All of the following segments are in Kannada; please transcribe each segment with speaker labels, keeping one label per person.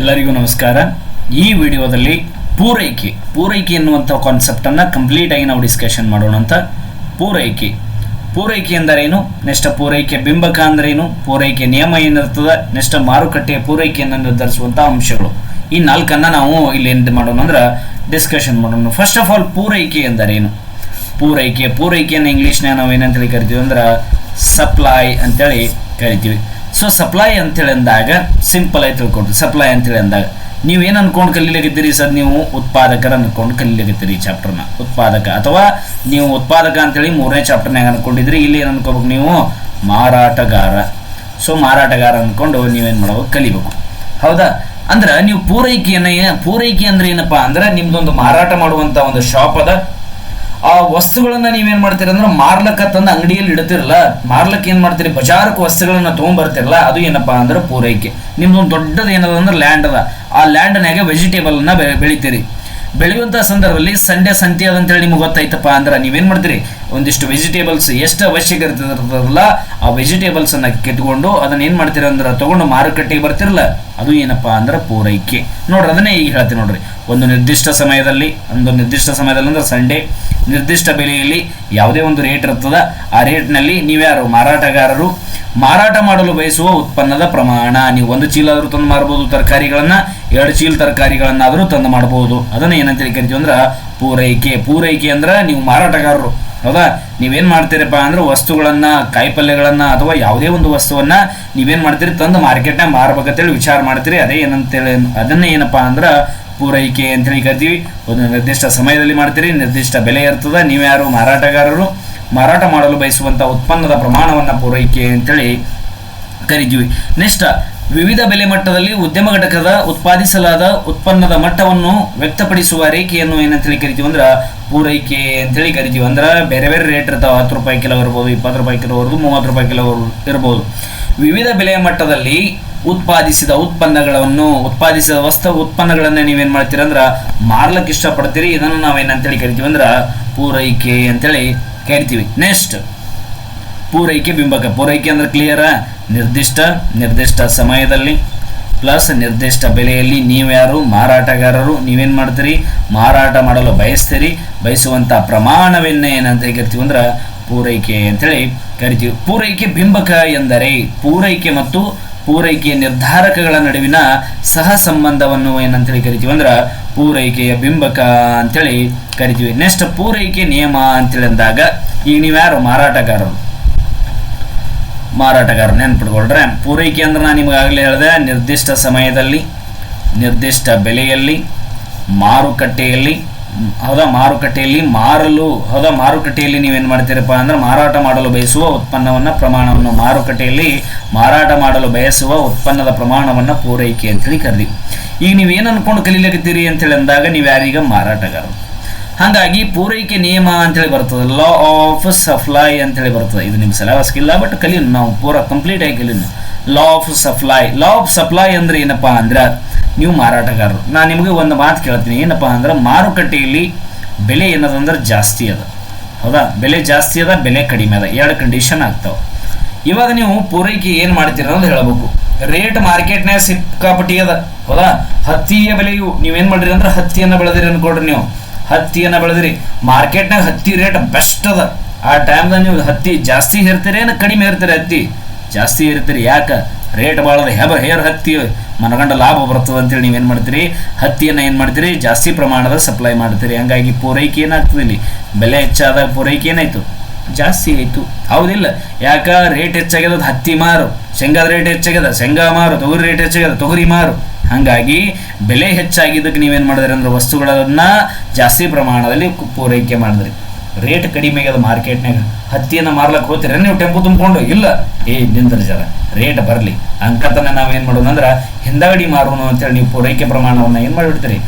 Speaker 1: ಎಲ್ಲರಿಗೂ ನಮಸ್ಕಾರ. ಈ ವಿಡಿಯೋದಲ್ಲಿ ಪೂರೈಕೆ ಪೂರೈಕೆ ಎನ್ನುವಂಥ ಕಾನ್ಸೆಪ್ಟನ್ನು ಕಂಪ್ಲೀಟಾಗಿ ನಾವು ಡಿಸ್ಕಷನ್ ಮಾಡೋಣ ಅಂತ. ಪೂರೈಕೆ. ಪೂರೈಕೆ ಎಂದರೇನು? ನೆಕ್ಸ್ಟ್ ಪೂರೈಕೆ ಬಿಂಬಕ ಅಂದ್ರೇನು? ಪೂರೈಕೆ ನಿಯಮ ಏನಿರ್ತದೆ? ನೆಕ್ಸ್ಟ್ ಮಾರುಕಟ್ಟೆಯ ಪೂರೈಕೆಯನ್ನು ನಿರ್ಧರಿಸುವಂಥ ಅಂಶಗಳು. ಈ ನಾಲ್ಕನ್ನು ನಾವು ಇಲ್ಲಿ ಏನು ಮಾಡೋಣ ಅಂದ್ರೆ ಡಿಸ್ಕಷನ್ ಮಾಡೋಣ. ಫಸ್ಟ್ ಆಫ್ ಆಲ್ ಪೂರೈಕೆ ಎಂದರೇನು? ಪೂರೈಕೆ ಪೂರೈಕೆಯನ್ನು ಇಂಗ್ಲೀಷ್ನಾಗ ನಾವು ಏನಂತೇಳಿ ಕರಿತೀವಿ ಅಂದ್ರೆ ಸಪ್ಲೈ ಅಂತೇಳಿ ಕರಿತೀವಿ. ಸೊ ಸಪ್ಲೈ ಅಂತೇಳಿ ಅಂದಾಗ ಸಿಂಪಲ್ ಆಗಿ ತಿಳ್ಕೊಂಡ್ರಿ. ಸಪ್ಲೈ ಅಂತೇಳಿ ಅಂದಾಗ. ನೀವು ಏನು ಅನ್ಕೊಂಡು ಕಲೀಲಿಕ್ಕಿದ್ದೀರಿ ಸರ್? ನೀವು ಉತ್ಪಾದಕರ ಅನ್ಕೊಂಡು ಕಲೀಲಿಕ್ಕಿದ್ದೀರಿ ಈ ಚಾಪ್ಟರ್ನ ಉತ್ಪಾದಕ. ಅಥವಾ ನೀವು ಉತ್ಪಾದಕ ಅಂತೇಳಿ ಮೂರನೇ ಚಾಪ್ಟರ್ನಾಗ ಅನ್ಕೊಂಡಿದ್ರಿ, ಇಲ್ಲಿ ಏನು ಅನ್ಕೋಬೇಕು ನೀವು? ಮಾರಾಟಗಾರ. ಸೊ ಮಾರಾಟಗಾರ ಅಂದ್ಕೊಂಡು ನೀವೇನು ಮಾಡಬೇಕು? ಕಲಿಬೇಕು. ಹೌದಾ? ಅಂದ್ರೆ, ನೀವು ಪೂರೈಕೆಯನ್ನ ಪೂರೈಕೆ ಅಂದ್ರೆ ಏನಪ್ಪಾ? ಅಂದ್ರೆ ನಿಮ್ದೊಂದು ಮಾರಾಟ ಮಾಡುವಂತ ಒಂದು ಶಾಪ್ ಅದ. ಆ ವಸ್ತುಗಳನ್ನ ನೀವೇನ್ ಮಾಡ್ತೀರ ಅಂದ್ರೆ ಮಾರ್ಲಕ್ಕ ತಂದ ಅಂಗಡಿಯಲ್ಲಿ ಇಡ್ತಿರಲ್ಲ, ಮಾರ್ಲಕ್ಕ ಏನ್ ಮಾಡ್ತೀರಿ? ಬಜಾರಕ್ಕೆ ವಸ್ತುಗಳನ್ನ ತಗೊಂಡ್ಬರ್ತಿರಲ್ಲ ಅದು ಏನಪ್ಪಾ ಅಂದ್ರೆ ಪೂರೈಕೆ. ನಿಮ್ದೊಂದು ದೊಡ್ಡದ ಏನದ ಅಂದ್ರೆ ಲ್ಯಾಂಡ್ ಅದ. ಆ ಲ್ಯಾಂಡ್ನಾಗೆ ವೆಜಿಟೇಬಲ್ ಅನ್ನ ಬೆಳಿತೀರಿ. ಬೆಳೆಯುವಂಥ ಸಂದರ್ಭದಲ್ಲಿ ಸಂಡೆ ಸಂತೆ ಅದಂತೇಳಿ ನಿಮ್ಗೆ ಗೊತ್ತಾಯ್ತಪ್ಪ ಅಂದ್ರೆ ನೀವೇನು ಮಾಡ್ತೀರಿ? ಒಂದಿಷ್ಟು ವೆಜಿಟೇಬಲ್ಸ್ ಎಷ್ಟು ಅವಶ್ಯಕ ಇರ್ತದಲ್ಲ ಆ ವೆಜಿಟೇಬಲ್ಸನ್ನು ಕಿತ್ಕೊಂಡು ಅದನ್ನ ಏನು ಮಾಡ್ತೀರ ಅಂದ್ರೆ ತಗೊಂಡು ಮಾರುಕಟ್ಟೆಗೆ ಬರ್ತಿರಲ್ಲ, ಅದು ಏನಪ್ಪ ಅಂದ್ರೆ ಪೂರೈಕೆ. ನೋಡ್ರಿ, ಅದನ್ನೇ ಈಗ ಹೇಳ್ತೀನಿ ನೋಡ್ರಿ. ಒಂದು ನಿರ್ದಿಷ್ಟ ಸಮಯದಲ್ಲಿ, ಒಂದು ನಿರ್ದಿಷ್ಟ ಸಮಯದಲ್ಲಿ ಅಂದ್ರೆ ಸಂಡೇ, ನಿರ್ದಿಷ್ಟ ಬೆಲೆಯಲ್ಲಿ ಯಾವುದೇ ಒಂದು ರೇಟ್ ಇರ್ತದ, ಆ ರೇಟ್ನಲ್ಲಿ ನೀವ್ಯಾರು ಮಾರಾಟಗಾರರು, ಮಾರಾಟ ಮಾಡಲು ಬಯಸುವ ಉತ್ಪನ್ನದ ಪ್ರಮಾಣ, ನೀವು ಒಂದು ಚೀಲ ಆದರೂ ತಂದು ಮಾರಬಹುದು ತರಕಾರಿಗಳನ್ನ ಎರಡು ಚೀಲ ತರಕಾರಿಗಳನ್ನಾದರೂ ತಂದು ಮಾಡಬಹುದು ಅದನ್ನ ಏನಂತೇಳಿ ಕರಿತೀವಿ ಅಂದ್ರೆ ಪೂರೈಕೆ. ಪೂರೈಕೆ ಅಂದ್ರೆ ನೀವು ಮಾರಾಟಗಾರರು. ಹೌದಾ? ನೀವೇನು ಮಾಡ್ತೀರಪ್ಪ ಅಂದ್ರೆ ವಸ್ತುಗಳನ್ನು, ಕಾಯಿಪಲ್ಯಗಳನ್ನ ಅಥವಾ ಯಾವುದೇ ಒಂದು ವಸ್ತುವನ್ನ ನೀವೇನು ಮಾಡ್ತೀರಿ? ತಂದು ಮಾರ್ಕೆಟ್ನಾಗ ಮಾರ್ಬೇಕಂತೇಳಿ ವಿಚಾರ ಮಾಡ್ತೀರಿ. ಅದೇ ಏನಂತೇಳಿ ಅದನ್ನೇ ಏನಪ್ಪ ಅಂದ್ರೆ ಪೂರೈಕೆ ಅಂತೇಳಿ ಕರಿತೀವಿ. ಒಂದು ನಿರ್ದಿಷ್ಟ ಸಮಯದಲ್ಲಿ ಮಾಡ್ತೀರಿ. ನಿರ್ದಿಷ್ಟ ಬೆಲೆ ಇರ್ತದ. ನೀವ್ಯಾರು ಮಾರಾಟಗಾರರು? ಮಾರಾಟ ಮಾಡಲು ಬಯಸುವಂಥ ಉತ್ಪನ್ನದ ಪ್ರಮಾಣವನ್ನ ಪೂರೈಕೆ ಅಂತೇಳಿ ಕರಿತೀವಿ. ನೆಕ್ಸ್ಟ್ ವಿವಿಧ ಬೆಲೆ ಮಟ್ಟದಲ್ಲಿ ಉದ್ಯಮ ಘಟಕದ ಉತ್ಪಾದಿಸಲಾದ ಉತ್ಪನ್ನದ ಮಟ್ಟವನ್ನು ವ್ಯಕ್ತಪಡಿಸುವ ರೇಖೆಯನ್ನು ಏನಂತೇಳಿ ಕರಿತೀವಿ ಅಂದ್ರೆ ಪೂರೈಕೆ ಅಂತೇಳಿ ಕರಿತೀವಿ. ಅಂದ್ರೆ ಬೇರೆ ಬೇರೆ ರೇಟ್ ಇರ್ತಾವ, ಹತ್ತು ರೂಪಾಯಿ ಕಿಲೋ ಇರ್ಬೋದು, ಇಪ್ಪತ್ತು ರೂಪಾಯಿ ಕಿಲೋ ಇರ್ಬೋದು, ಮೂವತ್ತು ರೂಪಾಯಿ ಕಿಲೋ ಇರ್ಬೋದು. ವಿವಿಧ ಬೆಲೆಯ ಮಟ್ಟದಲ್ಲಿ ಉತ್ಪಾದಿಸಿದ ಉತ್ಪನ್ನಗಳನ್ನು, ಉತ್ಪಾದಿಸಿದ ವಸ್ತು ಉತ್ಪನ್ನಗಳನ್ನ ನೀವೇನ್ ಮಾಡ್ತೀರಿ ಅಂದ್ರೆ ಮಾರ್ಲಕ್ಕೆ ಇಷ್ಟಪಡ್ತೀರಿ. ಇದನ್ನು ನಾವೇನಂತೇಳಿ ಕರಿತೀವಿ ಅಂದ್ರೆ ಪೂರೈಕೆ ಅಂತೇಳಿ ಕರಿತೀವಿ. ನೆಕ್ಸ್ಟ್ ಪೂರೈಕೆ, ಬಿಂಬಕ. ಪೂರೈಕೆ ಅಂದ್ರೆ ಕ್ಲಿಯರ ನಿರ್ದಿಷ್ಟ ನಿರ್ದಿಷ್ಟ ಸಮಯದಲ್ಲಿ, ಪ್ಲಸ್ ನಿರ್ದಿಷ್ಟ ಬೆಲೆಯಲ್ಲಿ ನೀವ್ಯಾರು ಮಾರಾಟಗಾರರು, ನೀವೇನು ಮಾಡ್ತೀರಿ? ಮಾರಾಟ ಮಾಡಲು ಬಯಸ್ತೀರಿ? ಬಯಸುವಂಥ ಪ್ರಮಾಣವೆನ್ನೇ ಏನಂತ ಕರಿತೀವಿ ಅಂದ್ರೆ ಪೂರೈಕೆ ಅಂತೇಳಿ ಕರಿತೀವಿ. ಪೂರೈಕೆ ಬಿಂಬಕ ಎಂದರೆ ಪೂರೈಕೆ ಮತ್ತು ಪೂರೈಕೆಯ ನಿರ್ಧಾರಕಗಳ ನಡುವಿನ ಸಹ ಸಂಬಂಧವನ್ನು ಏನಂತೇಳಿ ಕರಿತೀವಿ ಅಂದ್ರೆ ಪೂರೈಕೆಯ ಬಿಂಬಕ ಅಂತೇಳಿ ಕರಿತೀವಿ. ನೆಕ್ಸ್ಟ್ ಪೂರೈಕೆ ನಿಯಮ ಅಂತೇಳಿ ಅಂದಾಗ ಈಗ ನೀವ್ಯಾರು ಮಾರಾಟಗಾರರು? ಮಾರಾಟಗಾರ ನೆನ್ಪಿಟ್ಕೊಳ್ರೆ. ಪೂರೈಕೆ ಅಂದ್ರೆ ನಾನು ನಿಮಗಾಗಲೇ ಹೇಳಿದೆ, ನಿರ್ದಿಷ್ಟ ಸಮಯದಲ್ಲಿ, ನಿರ್ದಿಷ್ಟ ಬೆಲೆಯಲ್ಲಿ, ಮಾರುಕಟ್ಟೆಯಲ್ಲಿ, ಹೌದಾ? ಮಾರುಕಟ್ಟೆಯಲ್ಲಿ ಮಾರಲು, ಹೌದಾ? ಮಾರುಕಟ್ಟೆಯಲ್ಲಿ ನೀವೇನು ಮಾಡ್ತೀರಪ್ಪ ಅಂದ್ರೆ ಮಾರಾಟ ಮಾಡಲು ಬಯಸುವ ಉತ್ಪನ್ನವನ್ನು, ಪ್ರಮಾಣವನ್ನು ಮಾರುಕಟ್ಟೆಯಲ್ಲಿ ಮಾರಾಟ ಮಾಡಲು ಬಯಸುವ ಉತ್ಪನ್ನದ ಪ್ರಮಾಣವನ್ನು ಪೂರೈಕೆ ಅಂತೇಳಿ ಕರೀತೀವಿ ಈಗ ನೀವೇನು ಅನ್ಕೊಂಡು ಕಲೀಲಿಕತ್ತೀರಿ ಅಂತೇಳಿ ಅಂದಾಗ ನೀವು ಯಾರೀಗ ಮಾರಾಟಗಾರರು. ಹಾಗಾಗಿ ಪೂರೈಕೆ ನಿಯಮ ಅಂತೇಳಿ ಬರ್ತದೆ ಲಾ ಆಫ್ ಸಪ್ಲೈ ಅಂತೇಳಿ ಬರ್ತದೆ. ಇದು ನಿಮ್ಮ ಸಿಲೆಬಸ್ ಇಲ್ಲ ಬಟ್ ಕಲಿಯೋಣ. ನಾವು ಪೂರ ಕಂಪ್ಲೀಟ್ ಆಗಿ ಕಲಿಯೋಣ. Law of supply law of supply ಅಂದ್ರೆ ಏನಪ್ಪಾ ಅಂದ್ರೆ, ನೀವು ಮಾರಾಟಗಾರರು. ನಾನು ನಿಮಗೆ ಒಂದು ಮಾತು ಕೇಳ್ತೀನಿ. ಏನಪ್ಪಾ ಅಂದ್ರೆ, ಮಾರುಕಟ್ಟೆಯಲ್ಲಿ ಬೆಲೆ ಏನದಂದ್ರೆ ಜಾಸ್ತಿ ಅದ. ಹೌದಾ? ಬೆಲೆ ಜಾಸ್ತಿ ಅದ, ಬೆಲೆ ಕಡಿಮೆ ಅದ. ಎರಡು ಕಂಡೀಷನ್ ಆಗ್ತಾವೆ. ಇವಾಗ ನೀವು ಪೂರೈಕೆ ಏನು ಮಾಡ್ತೀರ ಅಂತ ಹೇಳಬೇಕು. ರೇಟ್ ಮಾರ್ಕೆಟ್ನಾಗ ಸಿಕ್ಕಾಪಟ್ಟಿ ಅದ. ಹೌದಾ? ಹತ್ತಿಯ ಬೆಲೆಯು, ನೀವೇನ್ ಮಾಡ್ರಿ ಅಂದ್ರೆ ಹತ್ತಿಯನ್ನು ಬೆಳೆದಿರಿ ಅನ್ಕೊಡ್ರಿ ನೀವು. ಹತ್ತಿಯನ್ನ ಬೆಳೆದಿರಿ. ಮಾರ್ಕೆಟ್ನಾಗ ಹತ್ತಿ ರೇಟ್ ಬೆಸ್ಟ್ ಅದ. ಆ ಟೈಮ್ದಾಗ ನೀವು ಹತ್ತಿ ಜಾಸ್ತಿ ಹೇರ್ತೀರಿ ಏನು ಕಡಿಮೆ ಇರ್ತೀರಿ ಹತ್ತಿ? ಜಾಸ್ತಿ ಇರ್ತೀರಿ ಯಾಕೆ? ರೇಟ್ ಭಾಳ ಹೆಬ ಹೇರ್ ಹತ್ತಿ ಮನಗಂಡ ಲಾಭ ಬರ್ತದೆ ಅಂತೇಳಿ ನೀವೇನು ಮಾಡ್ತೀರಿ? ಹತ್ತಿಯನ್ನು ಏನು ಮಾಡ್ತೀರಿ? ಜಾಸ್ತಿ ಪ್ರಮಾಣದ ಸಪ್ಲೈ ಮಾಡ್ತೀರಿ. ಹಂಗಾಗಿ ಪೂರೈಕೆ ಏನಾಗ್ತದೆ ಇಲ್ಲಿ? ಬೆಲೆ ಹೆಚ್ಚಾದಾಗ ಪೂರೈಕೆ ಏನಾಯ್ತು? ಜಾಸ್ತಿ ಆಯಿತು. ಹೌದಿಲ್ಲ. ಯಾಕ? ರೇಟ್ ಹೆಚ್ಚಾಗ್ಯದ ಹತ್ತಿ ಮಾರು. ಶೇಂಗಾದ ರೇಟ್ ಹೆಚ್ಚಾಗ್ಯದ, ಶೇಂಗಾ ಮಾರು, ತೊಗರಿ ರೇಟ್ ಹೆಚ್ಚಾಗ್ಯದ, ತೊಗರಿ ಮಾರು. ಹಾಗಾಗಿ ಬೆಲೆ ಹೆಚ್ಚಾಗಿದ್ದಕ್ಕೆ ನೀವೇನು ಮಾಡಿದ್ರಿ ಅಂದ್ರೆ ವಸ್ತುಗಳನ್ನ ಜಾಸ್ತಿ ಪ್ರಮಾಣದಲ್ಲಿ ಪೂರೈಕೆ ಮಾಡಿದ್ರಿ. ರೇಟ್ ಕಡಿಮೆ ಆಗ್ಯದ ಮಾರ್ಕೆಟ್ನಾಗ ಹತ್ತಿಯನ್ನು ಮಾರ್ಲಕ್ಕೆ ಹೋಗ್ತೀರ? ನೀವು ಟೆಂಪು ತುಂಬಿಕೊಂಡು. ಇಲ್ಲ. ಏ ನಿಂದ್ರಿ ಜರ. ರೇಟ್ ಬರಲಿ. ಅಂಕತನ ನಾವೇನು ಮಾಡೋಣ ಅಂದ್ರೆ ಹಿಂದಗಡಿ ಮಾರೋಣ ಅಂತೇಳಿ ನೀವು ಪೂರೈಕೆ ಪ್ರಮಾಣವನ್ನು ಏನು ಮಾಡಿಬಿಡ್ತೀರಿ?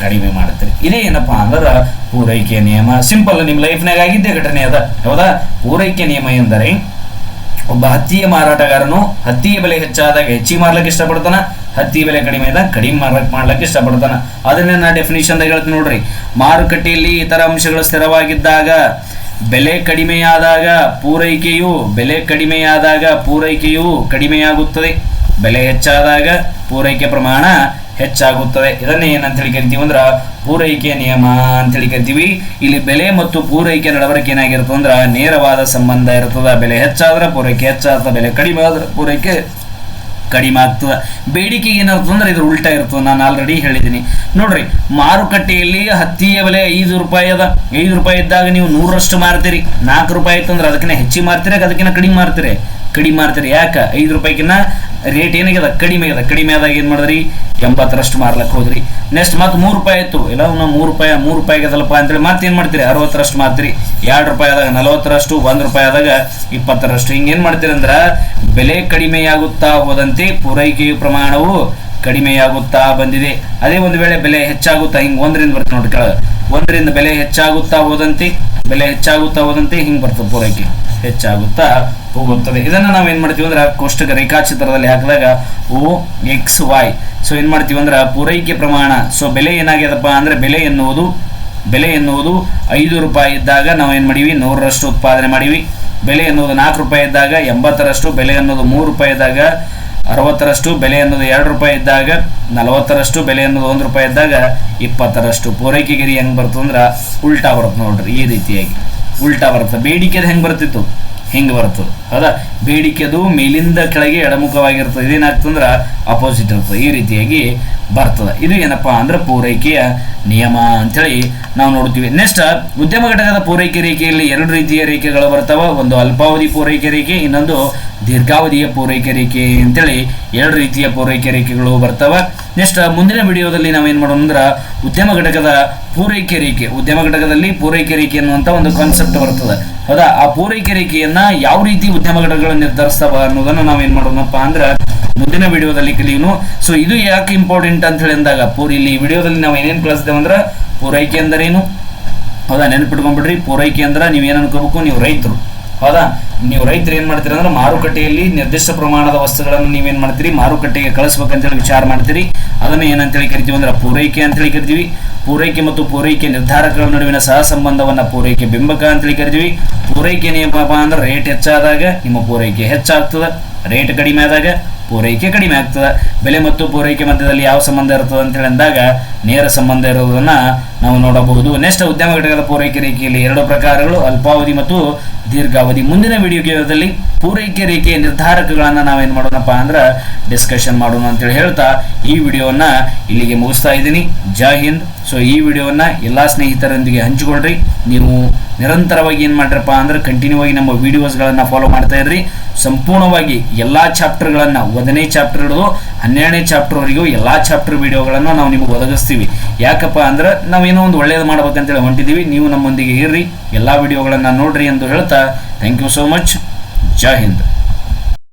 Speaker 1: ಕಡಿಮೆ ಮಾಡ್ತೀರಿ. ಇದೇ ಏನಪ್ಪಾ ಅಂದ್ರೆ ಪೂರೈಕೆ ನಿಯಮ. ಸಿಂಪಲ್ ನಿಮ್ಮ ಲೈಫ್ನಾಗ ಆಗಿದ್ದೇ ಘಟನೆ ಅದ. ಹೌದಾ? ಪೂರೈಕೆ ನಿಯಮ ಎಂದರೆ ಒಬ್ಬ ಹತ್ತಿಯ ಮಾರಾಟಗಾರನು ಹತ್ತಿಯ ಬೆಲೆ ಹೆಚ್ಚಾದಾಗ ಹೆಚ್ಚಿಗೆ ಮಾರ್ಲಿಕ್ಕೆ ಇಷ್ಟಪಡ್ತಾನ ಹತ್ತಿ ಬೆಲೆ ಕಡಿಮೆ ಇದ್ದಾಗ ಕಡಿಮೆ ಮಾರಾಟ ಮಾಡ್ಲಿಕ್ಕೆ ಇಷ್ಟಪಡ್ತಾನ. ಅದನ್ನೇ ನಾ ಡೆಫಿನಿಷನ್ ಹೇಳ್ತೀನಿ ನೋಡ್ರಿ. ಮಾರುಕಟ್ಟೆಯಲ್ಲಿ ಇತರ ಅಂಶಗಳು ಸ್ಥಿರವಾಗಿದ್ದಾಗ, ಬೆಲೆ ಕಡಿಮೆಯಾದಾಗ ಪೂರೈಕೆಯು, ಬೆಲೆ ಕಡಿಮೆಯಾದಾಗ ಪೂರೈಕೆಯು ಕಡಿಮೆಯಾಗುತ್ತದೆ. ಬೆಲೆ ಹೆಚ್ಚಾದಾಗ ಪೂರೈಕೆ ಪ್ರಮಾಣ ಹೆಚ್ಚಾಗುತ್ತದೆ ಇದನ್ನೇ ಏನಂತೇಳಿ ಕರಿತೀವಿ ಅಂದ್ರೆ ಪೂರೈಕೆ ನಿಯಮ ಅಂತೇಳಿ ಕರಿತೀವಿ ಇಲ್ಲಿ ಬೆಲೆ ಮತ್ತು ಪೂರೈಕೆ ನಡವಳಿಕೆ ಏನಾಗಿರ್ತದೆ ಅಂದ್ರೆ ನೇರವಾದ ಸಂಬಂಧ ಇರ್ತದೆ. ಬೆಲೆ ಹೆಚ್ಚಾದ್ರೆ ಪೂರೈಕೆ ಹೆಚ್ಚಾಗ್ತದೆ. ಬೆಲೆ ಕಡಿಮೆ ಆದ್ರೆ ಪೂರೈಕೆ ಕಡಿಮೆ ಆಗ್ತದೆ. ಬೇಡಿಕೆ ಏನಾಗ್ತದೆ ಅಂದ್ರೆ ಇದ್ರ ಉಲ್ಟಾ ಇರ್ತದೆ. ನಾನು ಆಲ್ರೆಡಿ ಹೇಳಿದ್ದೀನಿ ನೋಡ್ರಿ, ಮಾರುಕಟ್ಟೆಯಲ್ಲಿ ಹತ್ತಿಯ ಬೆಲೆ ಐದು ರೂಪಾಯಿ ಅದ. ಐದು ರೂಪಾಯಿ ಇದ್ದಾಗ ನೀವು ನೂರರಷ್ಟು ಮಾರ್ತೀರಿ. ನಾಲ್ಕು ರೂಪಾಯಿ ಇತ್ತಂದ್ರೆ ಅದಕ್ಕಿಂತ ಹೆಚ್ಚಿಗೆ ಮಾರ್ತೀರಿ ಅದಕ್ಕಿಂತ ಕಡಿಮೆ ಮಾರ್ತೀರಿ? ಕಡಿಮೆ ಮಾಡ್ತೀರಿ ಯಾಕೆ? ಐದು ರೂಪಾಯಿಗಿನ್ನ ರೇಟ್ ಏನಾಗ್ಯದ? ಕಡಿಮೆ ಇದೆ ಕಡಿಮೆ ಆದಾಗ ಏನು ಮಾಡಿದ್ರಿ? ಎಂಬತ್ತರಷ್ಟು ಮಾರ್ಲಕ್ಕೆ ಹೋದ್ರಿ. ನೆಕ್ಸ್ಟ್ ಮತ್ತೆ ಮೂರು ರೂಪಾಯಿ ಇತ್ತು ಇಲ್ಲ ಮೂರು ರೂಪಾಯಿ, ಮೂರು ರೂಪಾಯಿಗೆ ಅದಲ್ಲಪ್ಪ ಅಂತೇಳಿ ಮತ್ತೆ ಏನು ಮಾಡ್ತೀರಿ ಅರವತ್ತರಷ್ಟು ಮಾರ್ತೀರಿ ಎರಡು ರೂಪಾಯಿ ಆದಾಗ ನಲವತ್ತರಷ್ಟು ಒಂದು ರೂಪಾಯಿ ಆದಾಗ ಇಪ್ಪತ್ತರಷ್ಟು ಹಿಂಗೇನು ಮಾಡ್ತೀರಿ ಅಂದ್ರೆ ಬೆಲೆ ಕಡಿಮೆಯಾಗುತ್ತಾ ಹೋದಂತೆ ಪೂರೈಕೆಯ ಪ್ರಮಾಣವು ಕಡಿಮೆಯಾಗುತ್ತಾ ಬಂದಿದೆ. ಅದೇ ಒಂದು ವೇಳೆ ಬೆಲೆ ಹೆಚ್ಚಾಗುತ್ತಾ ಹಿಂಗೆ ಒಂದರಿಂದ ಬರ್ತದೆ ನೋಡಿ ಕೆಳಗೆ. ಒಂದರಿಂದ ಬೆಲೆ ಹೆಚ್ಚಾಗುತ್ತಾ ಹೋದಂತೆ, ಬೆಲೆ ಹೆಚ್ಚಾಗುತ್ತಾ ಹೋದಂತೆ ಹಿಂಗೆ ಬರ್ತದೆ ಪೂರೈಕೆ. ಹೆಚ್ಚಾಗುತ್ತಾ ಹೋಗುತ್ತದೆ. ಇದನ್ನ ಏನು ಮಾಡ್ತೀವಿ ಅಂದ್ರೆ ಕೋಷ್ಟಕ ರೇಖಾಚಿತ್ರದಲ್ಲಿ ಹಾಕಿದಾಗ ಓ, ಎಕ್ಸ್, ವೈ ಸೊ ಏನು ಮಾಡ್ತೀವಿ ಅಂದ್ರೆ ಪೂರೈಕೆ ಪ್ರಮಾಣ. ಸೊ ಬೆಲೆ ಏನಾಗ್ಯದಪ್ಪ ಅಂದ್ರೆ ಬೆಲೆ ಎನ್ನುವುದು ಬೆಲೆ ಎನ್ನುವುದು ಐದು ರೂಪಾಯಿ ಇದ್ದಾಗ ನಾವು ಏನು ಮಾಡೀವಿ? ನೂರರಷ್ಟು ಉತ್ಪಾದನೆ ಮಾಡೀವಿ. ಬೆಲೆ ಎನ್ನುವುದು ನಾಲ್ಕು ರೂಪಾಯಿ ಇದ್ದಾಗ ಎಂಬತ್ತರಷ್ಟು, ಬೆಲೆ ಅನ್ನೋದು ಮೂರು ರೂಪಾಯಿ ಇದ್ದಾಗ ಅರವತ್ತರಷ್ಟು, ಬೆಲೆ ಅನ್ನೋದು ಎರಡು ರೂಪಾಯಿ ಇದ್ದಾಗ ನಲವತ್ತರಷ್ಟು, ಬೆಲೆ ಅನ್ನೋದು ಒಂದು ರೂಪಾಯಿ ಇದ್ದಾಗ ಇಪ್ಪತ್ತರಷ್ಟು. ಪೂರೈಕೆಗಿರಿ ಹೆಂಗೆ ಬರ್ತದೆ ಅಂದ್ರೆ ಉಲ್ಟಾ ಬರುತ್ತೆ ನೋಡ್ರಿ, ಈ ರೀತಿಯಾಗಿ. ಉಲ್ಟಾ ಬರುತ್ತೆ ಬೇಡಿಕೆದು ಹೆಂಗೆ ಬರ್ತಿತ್ತು? ಹಿಂಗೆ ಬರ್ತದೆ ಹೌದಾ? ಬೇಡಿಕೆದು ಮೇಲಿಂದ ಕೆಳಗೆ ಎಡಮುಖವಾಗಿರ್ತದೆ. ಇದೇನಾಗ್ತಂದ್ರೆ ಅಪೋಸಿಟ್ ಇರ್ತದೆ. ಈ ರೀತಿಯಾಗಿ ಬರ್ತದೆ. ಇದು ಏನಪ್ಪಾ ಅಂದ್ರೆ ಪೂರೈಕೆಯ ನಿಯಮ ಅಂತೇಳಿ ನಾವು ನೋಡ್ತೀವಿ. ನೆಕ್ಸ್ಟ್ ಉದ್ಯಮ ಘಟಕದ ಪೂರೈಕೆ ರೇಖೆಯಲ್ಲಿ ಎರಡು ರೀತಿಯ ರೇಖೆಗಳು ಬರ್ತವೆ. ಒಂದು ಅಲ್ಪಾವಧಿ ಪೂರೈಕೆ ರೇಖೆ, ಇನ್ನೊಂದು ದೀರ್ಘಾವಧಿಯ ಪೂರೈಕೆ ರೇಖೆ ಅಂತೇಳಿ ಎರಡು ರೀತಿಯ ಪೂರೈಕೆ ರೇಖೆಗಳು ಬರ್ತವೆ. ನೆಕ್ಸ್ಟ್ ಮುಂದಿನ ವಿಡಿಯೋದಲ್ಲಿ ನಾವೇನು ಮಾಡೋಣ ಅಂದ್ರೆ ಉದ್ಯಮ ಘಟಕದ ಪೂರೈಕೆ ರೇಖೆ. ಉದ್ಯಮ ಘಟಕದಲ್ಲಿ ಪೂರೈಕೆ ರೇಖೆ ಅನ್ನುವಂಥ ಒಂದು ಕಾನ್ಸೆಪ್ಟ್ ಬರ್ತದೆ. ಹೌದಾ? ಆ ಪೂರೈಕೆ ರೇಖೆಯನ್ನ ಯಾವ ರೀತಿ ಉದ್ಯಮ ಘಟಕಗಳು ನಿರ್ಧರಿಸ್ತಾವ ಅನ್ನೋದನ್ನ ನಾವೇನ್ ಮಾಡೋಣಪ್ಪ ಅಂದ್ರೆ ಮುಂದಿನ ವಿಡಿಯೋದಲ್ಲಿ ಕಲಿಯೋನು. ಸೊ ಇದು ಯಾಕೆ ಇಂಪಾರ್ಟೆಂಟ್ ಅಂತ ಹೇಳಿ ಅಂದಾಗ, ಪೂರ್ ಇಲ್ಲಿ ವಿಡಿಯೋದಲ್ಲಿ ನಾವು ಏನೇನು ಕಳಿಸ್ತೇವೆ ಅಂದ್ರೆ ಪೂರೈಕೆ ಏನು ಹೌದಾ? ನೆನಪಿಟ್ಕೊಂಡ್ಬಿಡ್ರಿ ಪೂರೈಕೆ ಅಂದ್ರೆ ನೀವೇನು ಅನ್ಕೋಬೇಕು? ನೀವು ರೈತರು. ಹೌದಾ? ನೀವು ರೈತರು ಏನ್ ಮಾಡ್ತೀರಿ ಅಂದ್ರೆ ಮಾರುಕಟ್ಟೆಯಲ್ಲಿ ನಿರ್ದಿಷ್ಟ ಪ್ರಮಾಣದ ವಸ್ತುಗಳನ್ನು ನೀವೇನ್ ಮಾಡ್ತೀರಿ? ಮಾರುಕಟ್ಟೆಗೆ ಕಳಿಸ್ಬೇಕಂತೇಳಿ ವಿಚಾರ ಮಾಡ್ತೀರಿ. ಅದನ್ನ ಏನಂತೇಳಿ ಕರಿತೀವಿ ಅಂದ್ರೆ ಪೂರೈಕೆ ಅಂತೇಳಿ ಕರಿತೀವಿ. ಪೂರೈಕೆ ಮತ್ತು ಪೂರೈಕೆ ನಿರ್ಧಾರಕಗಳ ನಡುವಿನ ಸಹ ಸಂಬಂಧವನ್ನ ಪೂರೈಕೆ ಬಿಂಬಕ ಅಂತೇಳಿ ಕರಿತೀವಿ. ಪೂರೈಕೆ ಏನಪ್ಪ ಅಂದ್ರೆ ರೇಟ್ ಹೆಚ್ಚಾದಾಗ ನಿಮ್ಮ ಪೂರೈಕೆ ಹೆಚ್ಚಾಗ್ತದೆ. ರೇಟ್ ಕಡಿಮೆ ಆದಾಗ ಪೂರೈಕೆ ಕಡಿಮೆ ಆಗ್ತದೆ. ಬೆಲೆ ಮತ್ತು ಪೂರೈಕೆ ಮಧ್ಯದಲ್ಲಿ ಯಾವ ಸಂಬಂಧ ಇರ್ತದೆ ಅಂತ ಅಂದಾಗ ನೇರ ಸಂಬಂಧ ಇರುವುದನ್ನು ನಾವು ನೋಡಬಹುದು. ನೆಕ್ಸ್ಟ್ ಉದ್ಯಮ ಘಟಕದ ಪೂರೈಕೆ ರೇಖೆಯಲ್ಲಿ ಎರಡು ಪ್ರಕಾರಗಳು, ಅಲ್ಪಾವಧಿ ಮತ್ತು ದೀರ್ಘಾವಧಿ. ಮುಂದಿನ ವಿಡಿಯೋದಲ್ಲಿ ಪೂರೈಕೆ ರೇಖೆಯ ನಿರ್ಧಾರಕಗಳನ್ನು ನಾವೇನು ಮಾಡೋಣಪ್ಪ ಅಂದ್ರೆ ಡಿಸ್ಕಷನ್ ಮಾಡೋಣ ಅಂತೇಳಿ ಹೇಳ್ತಾ ಈ ವಿಡಿಯೋವನ್ನ ಇಲ್ಲಿಗೆ ಮುಗಿಸ್ತಾ ಇದ್ದೀನಿ. ಜೈ ಹಿಂದ್. ಸೊ ಈ ವಿಡಿಯೋವನ್ನ ಎಲ್ಲಾ ಸ್ನೇಹಿತರೊಂದಿಗೆ ಹಂಚಿಕೊಳ್ಳ್ರಿ ನೀವು ನಿರಂತರವಾಗಿ ಏನು ಮಾಡ್ರಪ್ಪ ಅಂದ್ರೆ ಕಂಟಿನ್ಯೂ ಆಗಿ ನಮ್ಮ ವಿಡಿಯೋಸ್ಗಳನ್ನು ಫಾಲೋ ಮಾಡ್ತಾ ಇದ್ರಿ ಸಂಪೂರ್ಣವಾಗಿ ಎಲ್ಲಾ ಚಾಪ್ಟರ್ಗಳನ್ನು ಒಂದನೇ ಚಾಪ್ಟರ್ ಹಿಡಿದು ಹನ್ನೆರಡನೇ ಚಾಪ್ಟರ್ವರೆಗೂ ಎಲ್ಲಾ ಚಾಪ್ಟರ್ ವಿಡಿಯೋಗಳನ್ನು ನಾವು ನಿಮಗೆ ಒದಗಿಸ್ತೀವಿ. ಯಾಕಪ್ಪ ಅಂದ್ರೆ ನಾವೇನೋ ಒಂದು ಒಳ್ಳೇದು ಮಾಡ್ಬೇಕಂತೇಳಿ ಹೊಂಟಿದ್ದೀವಿ ನೀವು ನಮ್ಮೊಂದಿಗೆ ಇರ್ರಿ, ಎಲ್ಲಾ ವಿಡಿಯೋಗಳನ್ನು ನೋಡ್ರಿ ಎಂದು ಹೇಳ್ತಾ ಥ್ಯಾಂಕ್ ಯು ಸೋ ಮಚ್ ಜೈ ಹಿಂದ್.